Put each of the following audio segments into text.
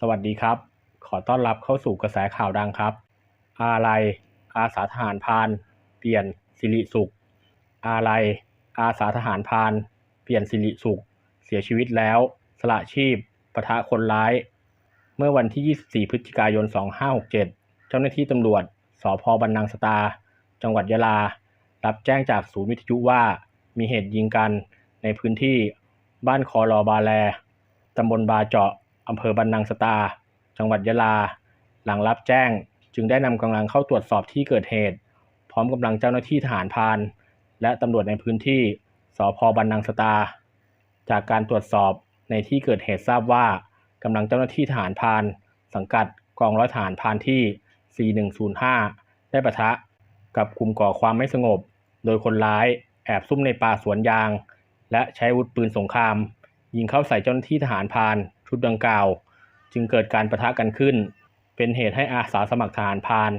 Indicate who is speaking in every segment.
Speaker 1: สวัสดีครับ ขอต้อนรับเข้าสู่กระแสข่าวดังครับ อาลัยอาสาทหารพาน เปลี่ยนสิริสุข อาลัยอาสาทหารพาน เปลี่ยนสิริสุข เสียชีวิตแล้ว สละชีพปะทะคนร้าย เมื่อวันที่ 24 พฤศจิกายน 2567 เจ้าหน้าที่ตำรวจ สพบันนังสตา จังหวัดยะลา รับแจ้งจากศูนย์วิทยุว่า มีเหตุยิงกันในพื้นที่บ้านคอรอบาแลตำบลบาเจาะ อำเภอบันนังสตา จังหวัดยะลา หลังรับแจ้งจึงได้นำกำลังเข้าตรวจสอบที่เกิดเหตุ พร้อมกำลังเจ้าหน้าที่ทหารพาน และตำรวจในพื้นที่สพบันนังสตา จากการตรวจสอบในที่เกิดเหตุทราบว่ากำลังเจ้าหน้าที่ทหารพาน สังกัดกองร้อยทหารพานที่ 4105 ได้ปะทะกับกลุ่มก่อความไม่สงบ โดยคนร้ายแอบซุ่มในป่าสวนยาง และใช้อาวุธปืนสงคราม ยิงเข้าใส่เจ้าหน้าที่ทหารพานชุดดังกล่าว จึงเกิดการประทะกันขึ้น เป็นเหตุให้อาสาสมัครทหารพาน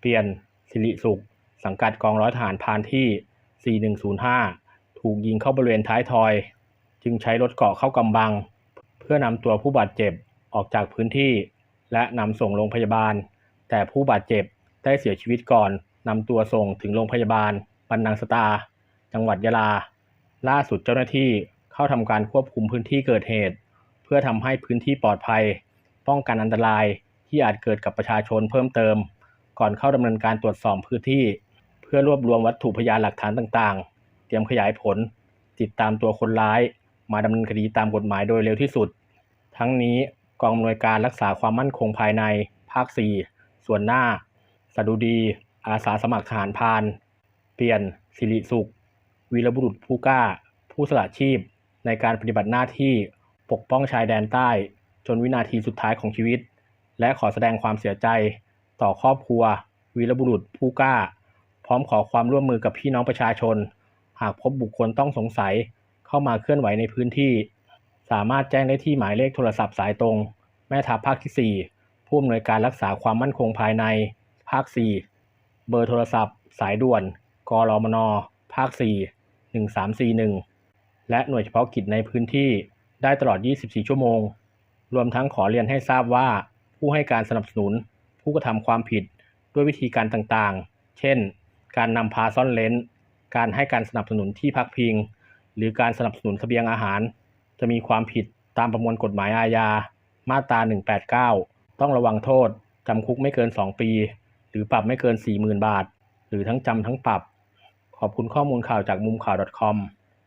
Speaker 1: เปลี่ยนสิริสุข สังกัดกองร้อยทหารพานที่ 4105 ถูกยิงเข้าบริเวณท้ายทอย จึงใช้รถเกาะเข้ากำบัง เพื่อนำตัวผู้บาดเจ็บออกจากพื้นที่ และนำส่งโรงพยาบาล แต่ผู้บาดเจ็บได้เสียชีวิตก่อนนำตัวส่งถึงโรงพยาบาลบันนังสตา จังหวัดยะลา ล่าสุดเจ้าหน้าที่ เข้าทำการควบคุมพื้นที่เกิดเหตุ เพื่อทำให้พื้นที่ปลอดภัย ป้องกันอันตรายที่อาจเกิดกับประชาชนเพิ่มเติม ก่อนเข้าดำเนินการตรวจสอบพื้นที่ เพื่อรวบรวมวัตถุพยานหลักฐานต่างๆ เตรียมขยายผล ติดตามตัวคนร้าย มาดำเนินคดีตามกฎหมายโดยเร็วที่สุด ทั้งนี้กองอำนวยการรักษาความมั่นคงภายใน ภาค 4 ส่วนหน้า สดุดี อาสาสมัครทหารพาน เปลี่ยน สิริสุข วีรบุรุษผู้กล้า ผู้สละชีพ ในการปฏิบัติหน้าที่ปกป้องชายแดนใต้ จนวินาทีสุดท้ายของชีวิต และขอแสดงความเสียใจ ต่อครอบครัว วีรบุรุษผู้กล้า พร้อมขอความร่วมมือกับพี่น้องประชาชน หากพบบุคคลต้องสงสัยเข้ามาเคลื่อนไหวในพื้นที่ สามารถแจ้งได้ที่หมายเลขโทรศัพท์สายตรง แม่ทัพภาคที่ 4 ผู้อำนวยการรักษาความมั่นคงภายใน ภาค 4 เบอร์โทรศัพท์ สายด่วน กรมน ภาค 4 1341 และหน่วยเฉพาะกิจในพื้นที่ได้ตลอด 24 ชั่วโมง รวมทั้งขอเรียนให้ทราบว่า ผู้ให้การสนับสนุน ผู้กระทำความผิดด้วยวิธีการต่างๆ เช่น การนำพาซ่อนเลนการให้การสนับสนุนที่พักพิง หรือการสนับสนุนเสบียงอาหาร จะมีความผิดตามประมวลกฎหมายอาญา มาตรา 189 ต้องระวังโทษ จำคุกไม่เกิน 2 ปี หรือปรับไม่เกิน 40,000 บาท หรือทั้งจำทั้งปรับ ขอบคุณข้อมูลข่าวจากมุมข่าว .com